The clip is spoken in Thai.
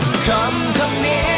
come, come near.